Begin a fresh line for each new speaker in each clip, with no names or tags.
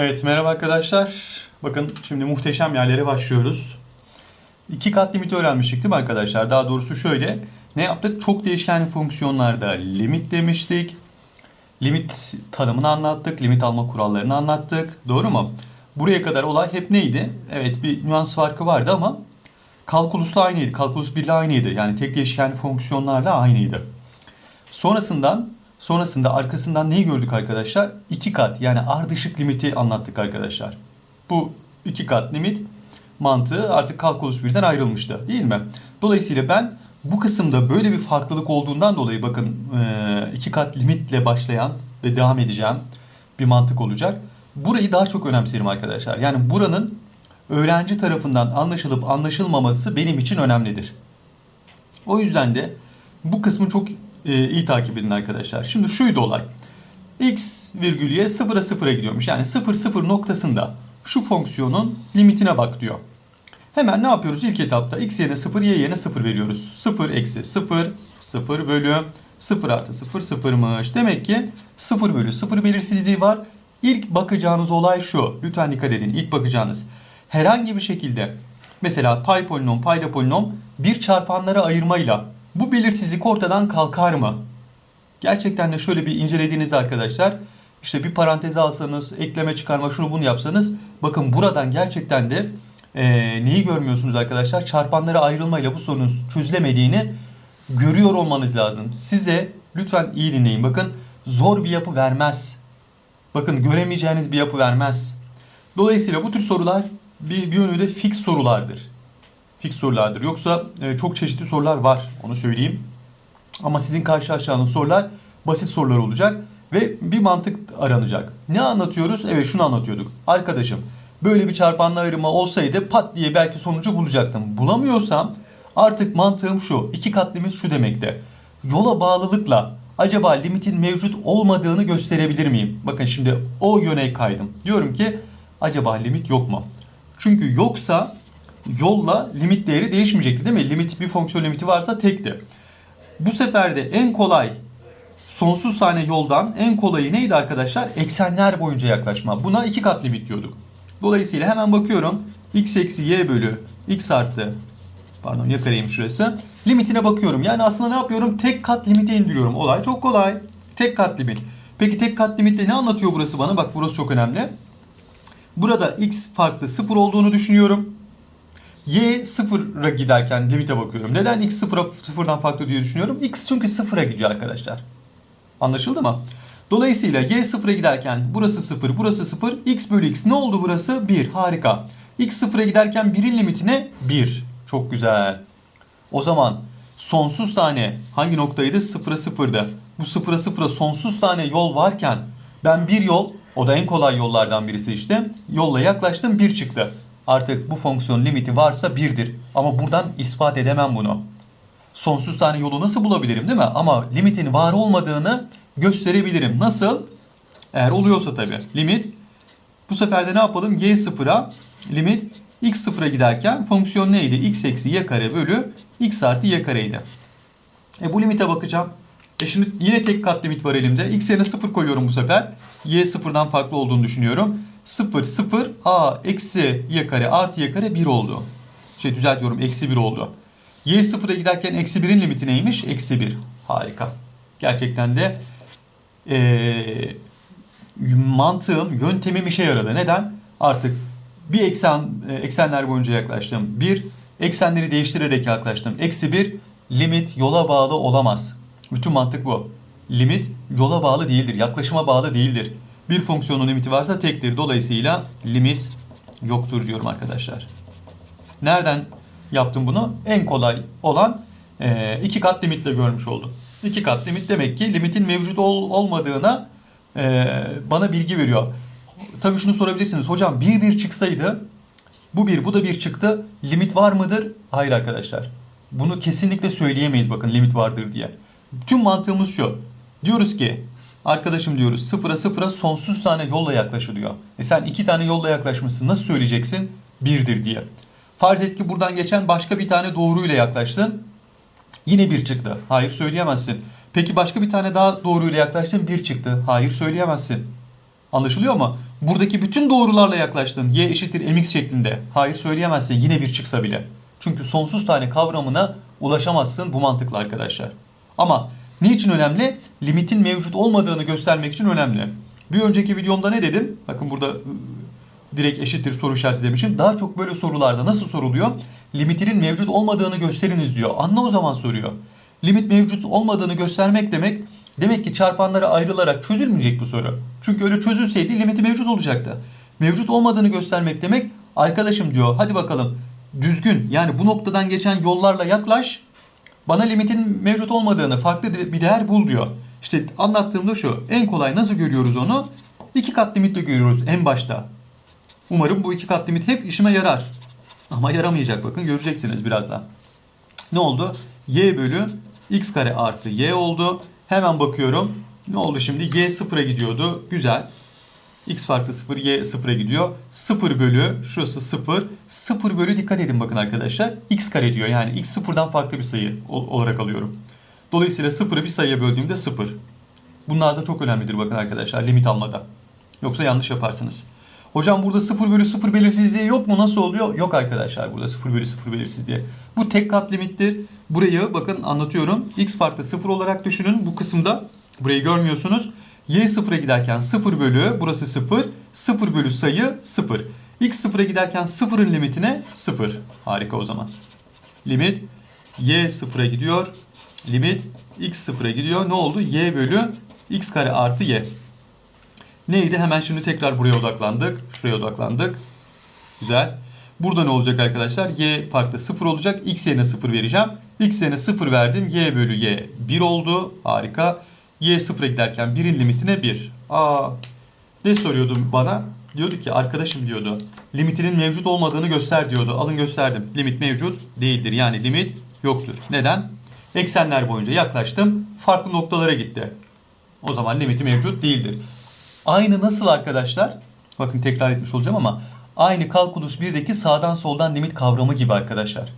Evet merhaba arkadaşlar. Bakın şimdi muhteşem yerlere başlıyoruz. İki kat limiti öğrenmiştik değil mi arkadaşlar? Daha doğrusu şöyle. Ne yaptık? Çok değişkenli fonksiyonlarda limit demiştik. Limit tanımını anlattık. Limit alma kurallarını anlattık. Doğru mu? Buraya kadar olay hep neydi? Evet bir nüans farkı vardı ama kalkulusla aynıydı. Kalkulus birle aynıydı. Yani tek değişkenli fonksiyonlarla aynıydı. Sonrasından sonrasında arkasından neyi gördük arkadaşlar? İki kat yani ardışık limiti anlattık arkadaşlar. Bu iki kat limit mantığı artık kalkulus birden ayrılmıştı değil mi? Dolayısıyla ben bu kısımda böyle bir farklılık olduğundan dolayı bakın eee, iki kat limitle başlayan ve devam edeceğim bir mantık olacak. Burayı daha çok önemserim arkadaşlar. Yani buranın öğrenci tarafından anlaşılıp anlaşılmaması benim için önemlidir. O yüzden de bu kısmı çok e, iyi takip edin arkadaşlar. Şimdi şuydu olay. X virgül y sıfıra sıfıra gidiyormuş. Yani sıfır sıfır noktasında şu fonksiyonun limitine bak diyor. Hemen ne yapıyoruz? İlk etapta x yerine 0, y yerine 0 veriyoruz. 0 eksi 0, 0 bölü 0 artı 0, 0'mış. Demek ki 0 bölü 0 belirsizliği var. İlk bakacağınız olay şu. Lütfen dikkat edin. İlk bakacağınız. Herhangi bir şekilde mesela pay polinom, payda polinom bir çarpanlara ayırmayla bu belirsizlik ortadan kalkar mı? Gerçekten de şöyle bir incelediğinizde arkadaşlar işte bir paranteze alsanız, ekleme çıkarma şunu bunu yapsanız bakın buradan gerçekten de eee, neyi görmüyorsunuz arkadaşlar? Çarpanlara ayrılmayla bu sorunun çözülemediğini görüyor olmanız lazım. Size lütfen iyi dinleyin bakın zor bir yapı vermez. Bakın göremeyeceğiniz bir yapı vermez. Dolayısıyla bu tür sorular bir, bir yönüyle fix sorulardır. Fix sorulardır. Yoksa e, çok çeşitli sorular var onu söyleyeyim. Ama sizin karşılaşacağınız sorular basit sorular olacak ve bir mantık aranacak. Ne anlatıyoruz? Evet şunu anlatıyorduk. Arkadaşım böyle bir çarpanla ayrıma olsaydı pat diye belki sonucu bulacaktım. Bulamıyorsam artık mantığım şu. iki kat limit şu demekte. Yola bağlılıkla acaba limitin mevcut olmadığını gösterebilir miyim? Bakın şimdi o yöne kaydım. Diyorum ki acaba limit yok mu? Çünkü yoksa yolla limit değeri değişmeyecekti değil mi? Limit bir fonksiyon limiti varsa tekti. Bu sefer de en kolay sonsuz tane yoldan en kolayı neydi arkadaşlar? Eksenler boyunca yaklaşma. Buna iki kat limit diyorduk. Dolayısıyla hemen bakıyorum. x eksi y bölü x artı pardon y kareymiş şurası. Limitine bakıyorum. Yani aslında ne yapıyorum? Tek kat limite indiriyorum. Olay çok kolay. Tek kat limit. Peki tek kat limitte ne anlatıyor burası bana? Bak burası çok önemli. Burada x farklı sıfır olduğunu düşünüyorum. Y sıfıra giderken limite bakıyorum. Neden x sıfıra, sıfırdan farklı diye düşünüyorum? X çünkü sıfıra gidiyor arkadaşlar. Anlaşıldı mı? Dolayısıyla y sıfıra giderken burası sıfır, burası sıfır. x bölü x ne oldu burası? 1. Harika. x sıfıra giderken 1'in limitine 1. Çok güzel. O zaman sonsuz tane hangi noktaydı? Sıfıra sıfırdı. Bu sıfıra sıfıra sonsuz tane yol varken ben bir yol, o da en kolay yollardan birisi işte. Yolla yaklaştım 1 çıktı. Artık bu fonksiyon limiti varsa 1'dir. Ama buradan ispat edemem bunu. Sonsuz tane yolu nasıl bulabilirim değil mi? Ama limitin var olmadığını gösterebilirim. Nasıl? Eğer oluyorsa tabii. Limit. Bu sefer de ne yapalım? Y sıfıra limit x sıfıra giderken fonksiyon neydi? x eksi y kare bölü x artı y kareydi. E bu limite bakacağım. E şimdi yine tek kat limit var elimde. X yerine 0 koyuyorum bu sefer. Y sıfırdan farklı olduğunu düşünüyorum. 0 0 a eksi y kare artı y kare 1 oldu. Şey düzeltiyorum eksi 1 oldu. Y sıfıra giderken eksi 1'in limiti neymiş? Eksi 1. Harika. Gerçekten de eee mantığım, yöntemim işe yaradı. Neden? Artık bir eksen eksenler boyunca yaklaştım. Bir eksenleri değiştirerek yaklaştım. Eksi bir limit yola bağlı olamaz. Bütün mantık bu. Limit yola bağlı değildir. Yaklaşıma bağlı değildir. Bir fonksiyonun limiti varsa tektir. Dolayısıyla limit yoktur diyorum arkadaşlar. Nereden yaptım bunu? En kolay olan e, iki kat limitle görmüş oldum. İki kat limit demek ki limitin mevcut ol- olmadığına e, bana bilgi veriyor. Tabii şunu sorabilirsiniz. Hocam bir bir çıksaydı bu bir bu da bir çıktı. Limit var mıdır? Hayır arkadaşlar. Bunu kesinlikle söyleyemeyiz bakın limit vardır diye. Tüm mantığımız şu. Diyoruz ki arkadaşım diyoruz sıfıra sıfıra sonsuz tane yolla yaklaşılıyor. E sen iki tane yolla yaklaşmışsın. Nasıl söyleyeceksin? Birdir diye. Farz et ki buradan geçen başka bir tane doğruyla yaklaştın. Yine bir çıktı. Hayır söyleyemezsin. Peki başka bir tane daha doğruyla yaklaştın bir çıktı. Hayır söyleyemezsin. Anlaşılıyor mu? Buradaki bütün doğrularla yaklaştın. Y eşittir mx şeklinde. Hayır söyleyemezsin yine bir çıksa bile. Çünkü sonsuz tane kavramına ulaşamazsın bu mantıkla arkadaşlar. Ama niçin önemli? Limitin mevcut olmadığını göstermek için önemli. Bir önceki videomda ne dedim? Bakın burada ıı, direkt eşittir soru işareti demişim. Daha çok böyle sorularda nasıl soruluyor? Limitinin mevcut olmadığını gösteriniz diyor. Anla o zaman soruyor. Limit mevcut olmadığını göstermek demek demek ki çarpanlara ayrılarak çözülmeyecek bu soru. Çünkü öyle çözülseydi limiti mevcut olacaktı. Mevcut olmadığını göstermek demek arkadaşım diyor hadi bakalım düzgün yani bu noktadan geçen yollarla yaklaş bana limitin mevcut olmadığını farklı bir değer bul diyor. İşte anlattığımda şu en kolay nasıl görüyoruz onu? İki kat limitle görüyoruz en başta. Umarım bu iki kat limit hep işime yarar. Ama yaramayacak bakın göreceksiniz birazdan. Ne oldu? Y bölü x kare artı y oldu. Hemen bakıyorum. Ne oldu şimdi? Y sıfıra gidiyordu. Güzel. X farklı 0, Y 0'a gidiyor. 0 bölü, şurası 0. 0 bölü dikkat edin bakın arkadaşlar. X kare diyor. Yani X sıfırdan farklı bir sayı ol- olarak alıyorum. Dolayısıyla 0'ı bir sayıya böldüğümde 0. Bunlar da çok önemlidir bakın arkadaşlar limit almada. Yoksa yanlış yaparsınız. Hocam burada 0 bölü 0 belirsizliği yok mu? Nasıl oluyor? Yok arkadaşlar burada 0 bölü 0 belirsizliği. Bu tek kat limittir. Burayı bakın anlatıyorum. X farklı 0 olarak düşünün. Bu kısımda burayı görmüyorsunuz. Y sıfıra giderken 0 bölü burası 0. 0 bölü sayı 0. X sıfıra giderken 0'ın limitine 0. Harika o zaman. Limit Y sıfıra gidiyor. Limit X sıfıra gidiyor. Ne oldu? Y bölü X kare artı Y. Neydi? Hemen şimdi tekrar buraya odaklandık. Şuraya odaklandık. Güzel. Burada ne olacak arkadaşlar? Y farklı 0 olacak. X yerine 0 vereceğim. X yerine 0 verdim. Y bölü Y 1 oldu. Harika. Y 0'a giderken 1'in limitine 1. Aa, ne soruyordu bana? Diyordu ki arkadaşım diyordu. Limitinin mevcut olmadığını göster diyordu. Alın gösterdim. Limit mevcut değildir. Yani limit yoktur. Neden? Eksenler boyunca yaklaştım. Farklı noktalara gitti. O zaman limiti mevcut değildir. Aynı nasıl arkadaşlar? Bakın tekrar etmiş olacağım ama aynı kalkulus 1'deki sağdan soldan limit kavramı gibi arkadaşlar.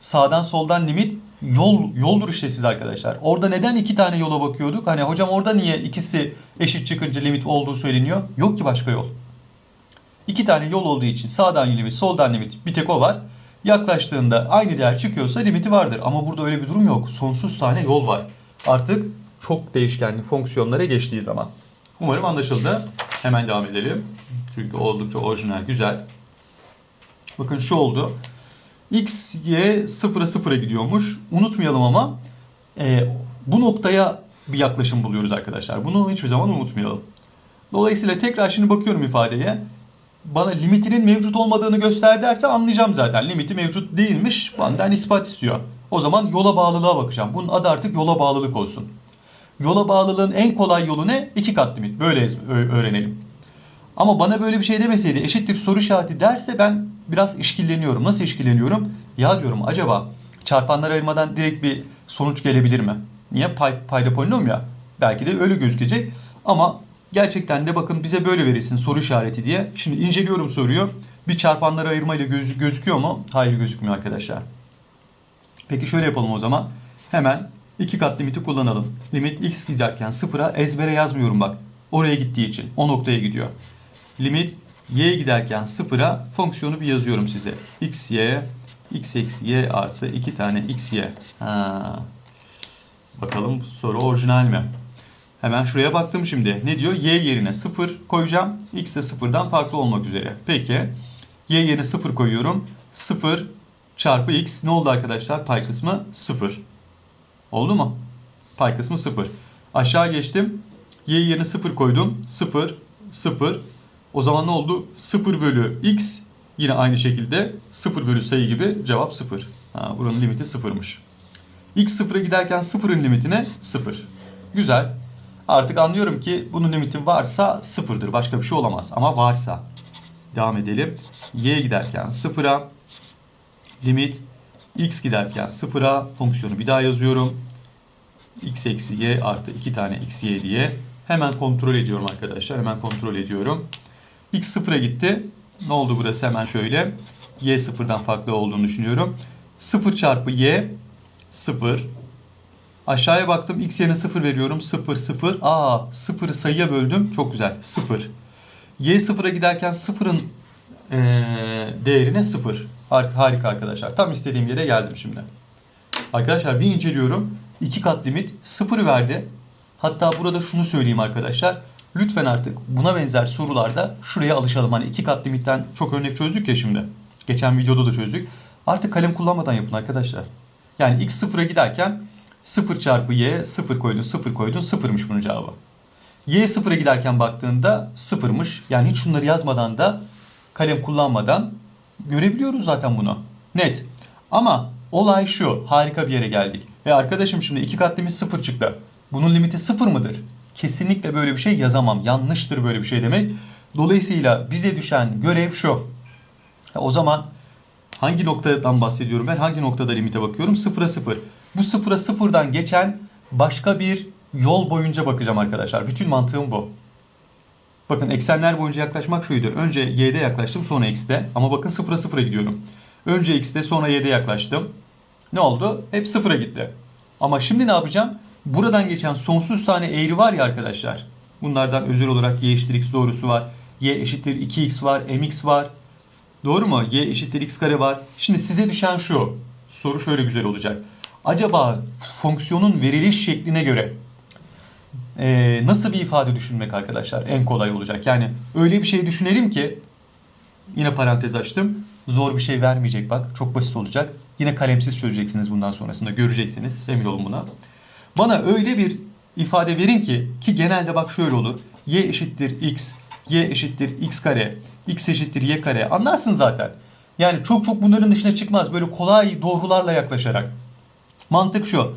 Sağdan soldan limit yol yoldur işte siz arkadaşlar. Orada neden iki tane yola bakıyorduk? Hani hocam orada niye ikisi eşit çıkınca limit olduğu söyleniyor? Yok ki başka yol. İki tane yol olduğu için sağdan limit, soldan limit bir tek o var. Yaklaştığında aynı değer çıkıyorsa limiti vardır. Ama burada öyle bir durum yok. Sonsuz tane yol var. Artık çok değişkenli fonksiyonlara geçtiği zaman. Umarım anlaşıldı. Hemen devam edelim. Çünkü oldukça orijinal, güzel. Bakın şu oldu. X, Y sıfıra sıfıra gidiyormuş. Unutmayalım ama e, bu noktaya bir yaklaşım buluyoruz arkadaşlar. Bunu hiçbir zaman unutmayalım. Dolayısıyla tekrar şimdi bakıyorum ifadeye. Bana limitinin mevcut olmadığını göster derse anlayacağım zaten. Limiti mevcut değilmiş. Benden ispat istiyor. O zaman yola bağlılığa bakacağım. Bunun adı artık yola bağlılık olsun. Yola bağlılığın en kolay yolu ne? İki kat limit. Böyle öğrenelim. Ama bana böyle bir şey demeseydi eşittir soru işareti derse ben biraz işkilleniyorum. Nasıl işkilleniyorum? Ya diyorum acaba çarpanlar ayırmadan direkt bir sonuç gelebilir mi? Niye? Pay, payda polinom ya. Belki de öyle gözükecek. Ama gerçekten de bakın bize böyle verilsin soru işareti diye. Şimdi inceliyorum soruyu. Bir çarpanları ayırmayla göz, gözüküyor mu? Hayır gözükmüyor arkadaşlar. Peki şöyle yapalım o zaman. Hemen iki kat limiti kullanalım. Limit x giderken sıfıra ezbere yazmıyorum bak. Oraya gittiği için. O noktaya gidiyor. Limit y giderken sıfıra fonksiyonu bir yazıyorum size. x y x eksi y artı 2 tane x y. Ha. Bakalım soru orijinal mi? Hemen şuraya baktım şimdi. Ne diyor? Y yerine 0 koyacağım. X de 0'dan farklı olmak üzere. Peki. Y yerine 0 koyuyorum. 0 çarpı x ne oldu arkadaşlar? Pay kısmı 0. Oldu mu? Pay kısmı 0. Aşağı geçtim. Y yerine 0 koydum. 0, 0. O zaman ne oldu? 0 bölü x yine aynı şekilde 0 bölü sayı gibi cevap 0. Ha, buranın limiti 0'mış. X sıfıra giderken sıfırın limitine 0. Güzel. Artık anlıyorum ki bunun limiti varsa sıfırdır. Başka bir şey olamaz. Ama varsa. Devam edelim. Y giderken sıfıra. Limit x giderken sıfıra. Fonksiyonu bir daha yazıyorum. x eksi y artı 2 tane x y diye. Hemen kontrol ediyorum arkadaşlar. Hemen kontrol ediyorum. X sıfıra gitti. Ne oldu burası hemen şöyle. y sıfırdan farklı olduğunu düşünüyorum. 0 çarpı y 0. Aşağıya baktım x yerine 0 veriyorum. 0 0. Aa 0'ı sayıya böldüm. Çok güzel. 0. Y sıfıra giderken sıfırın eee, değerine sıfır. Harika, harika arkadaşlar. Tam istediğim yere geldim şimdi. Arkadaşlar bir inceliyorum. İki kat limit sıfır verdi. Hatta burada şunu söyleyeyim arkadaşlar. Lütfen artık buna benzer sorularda şuraya alışalım. Hani iki kat limitten çok örnek çözdük ya şimdi. Geçen videoda da çözdük. Artık kalem kullanmadan yapın arkadaşlar. Yani x sıfıra giderken 0 çarpı y 0 koydun 0 koydun sıfırmış bunun cevabı. Y sıfıra giderken baktığında sıfırmış. Yani hiç şunları yazmadan da kalem kullanmadan görebiliyoruz zaten bunu. Net. Ama olay şu. Harika bir yere geldik. Ve arkadaşım şimdi iki kat limit sıfır çıktı. Bunun limiti sıfır mıdır? Kesinlikle böyle bir şey yazamam. Yanlıştır böyle bir şey demek. Dolayısıyla bize düşen görev şu. O zaman hangi noktadan bahsediyorum ben? Hangi noktada limite bakıyorum? Sıfıra sıfır. Bu sıfıra sıfırdan geçen başka bir yol boyunca bakacağım arkadaşlar. Bütün mantığım bu. Bakın eksenler boyunca yaklaşmak şuydu. Önce y'de yaklaştım sonra x'te. Ama bakın sıfıra sıfıra gidiyorum. Önce x'te sonra y'de yaklaştım. Ne oldu? Hep sıfıra gitti. Ama şimdi ne yapacağım? Buradan geçen sonsuz tane eğri var ya arkadaşlar. Bunlardan özel olarak y eşittir x doğrusu var. y eşittir 2x var, mx var. Doğru mu? y eşittir x kare var. Şimdi size düşen şu. Soru şöyle güzel olacak. Acaba fonksiyonun veriliş şekline göre ee, nasıl bir ifade düşünmek arkadaşlar en kolay olacak. Yani öyle bir şey düşünelim ki yine parantez açtım. Zor bir şey vermeyecek bak. Çok basit olacak. Yine kalemsiz çözeceksiniz bundan sonrasında. Göreceksiniz. Emin olun buna. Bana öyle bir ifade verin ki ki genelde bak şöyle olur. y eşittir x, y eşittir x kare, x eşittir y kare. Anlarsın zaten. Yani çok çok bunların dışına çıkmaz. Böyle kolay doğrularla yaklaşarak. Mantık şu.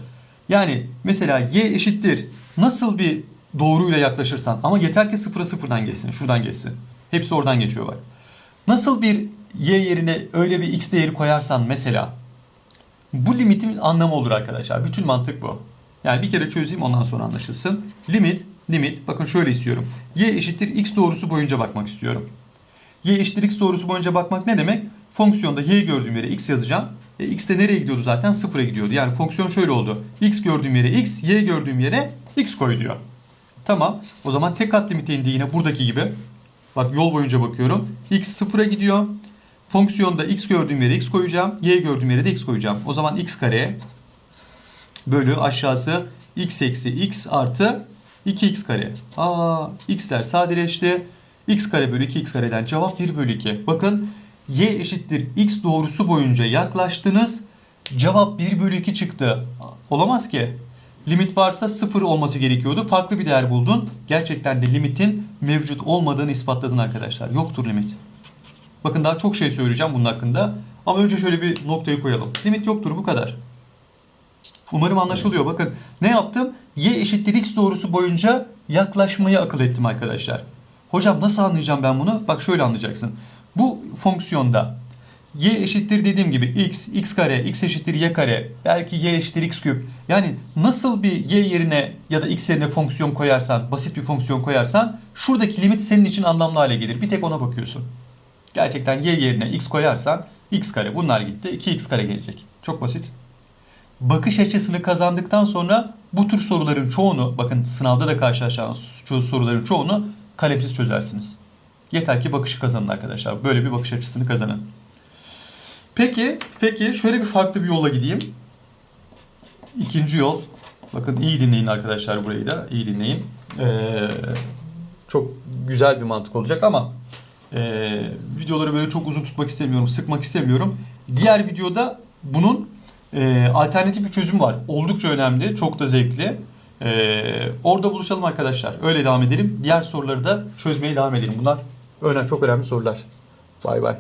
Yani mesela y eşittir nasıl bir doğruyla yaklaşırsan ama yeter ki sıfıra sıfırdan geçsin. Şuradan geçsin. Hepsi oradan geçiyor bak. Nasıl bir y yerine öyle bir x değeri koyarsan mesela bu limitin anlamı olur arkadaşlar. Bütün mantık bu. Yani bir kere çözeyim ondan sonra anlaşılsın. Limit, limit bakın şöyle istiyorum. y eşittir x doğrusu boyunca bakmak istiyorum. y eşittir x doğrusu boyunca bakmak ne demek? Fonksiyonda y gördüğüm yere x yazacağım. E, x de nereye gidiyordu zaten? Sıfıra gidiyordu. Yani fonksiyon şöyle oldu. x gördüğüm yere x, y gördüğüm yere x koy diyor. Tamam. O zaman tek kat limite indi yine buradaki gibi. Bak yol boyunca bakıyorum. x sıfıra gidiyor. Fonksiyonda x gördüğüm yere x koyacağım. Y gördüğüm yere de x koyacağım. O zaman x kare bölü aşağısı x eksi x artı 2x kare. Aa x'ler sadeleşti. x kare bölü 2x kareden cevap 1 bölü 2. Bakın y eşittir x doğrusu boyunca yaklaştınız. Cevap 1 bölü 2 çıktı. Olamaz ki. Limit varsa 0 olması gerekiyordu. Farklı bir değer buldun. Gerçekten de limitin mevcut olmadığını ispatladın arkadaşlar. Yoktur limit. Bakın daha çok şey söyleyeceğim bunun hakkında. Ama önce şöyle bir noktayı koyalım. Limit yoktur bu kadar. Umarım anlaşılıyor. Bakın ne yaptım? Y eşittir x doğrusu boyunca yaklaşmayı akıl ettim arkadaşlar. Hocam nasıl anlayacağım ben bunu? Bak şöyle anlayacaksın. Bu fonksiyonda y eşittir dediğim gibi x, x kare, x eşittir y kare, belki y eşittir x küp. Yani nasıl bir y yerine ya da x yerine fonksiyon koyarsan, basit bir fonksiyon koyarsan şuradaki limit senin için anlamlı hale gelir. Bir tek ona bakıyorsun. Gerçekten y yerine x koyarsan x kare bunlar gitti 2x kare gelecek. Çok basit. Bakış açısını kazandıktan sonra bu tür soruların çoğunu bakın sınavda da karşılaşacağınız soruların çoğunu kalemsiz çözersiniz. Yeter ki bakışı kazanın arkadaşlar. Böyle bir bakış açısını kazanın. Peki, peki şöyle bir farklı bir yola gideyim. İkinci yol. Bakın iyi dinleyin arkadaşlar burayı da. iyi dinleyin. Ee, çok güzel bir mantık olacak ama ee, videoları böyle çok uzun tutmak istemiyorum, sıkmak istemiyorum. Diğer videoda bunun ee, alternatif bir çözüm var. Oldukça önemli, çok da zevkli. Ee, orada buluşalım arkadaşlar. Öyle devam edelim. Diğer soruları da çözmeye devam edelim. Bunlar önemli, çok önemli sorular. Bay bay.